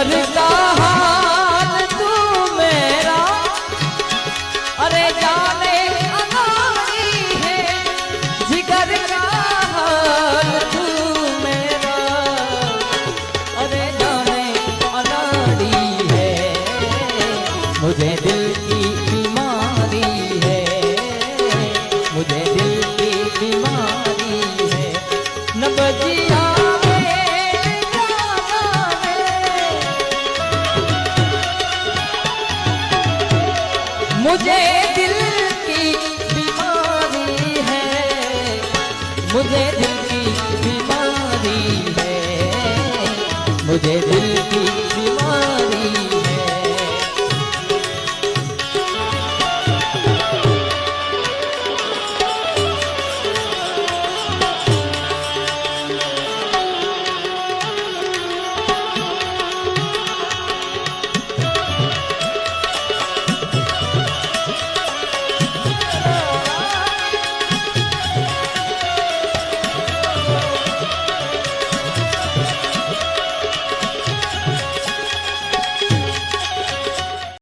जिगर का हाल तू मेरा। अरे जाने है, जिगर का हाल तू मेरा। अरे जाने अनाड़ी है, मुझे दिल की बीमारी है। मुझे दिल की बीमारी है न मुझे दिल की बीमारी है। मुझे दिल की बीमारी है। मुझे दिल की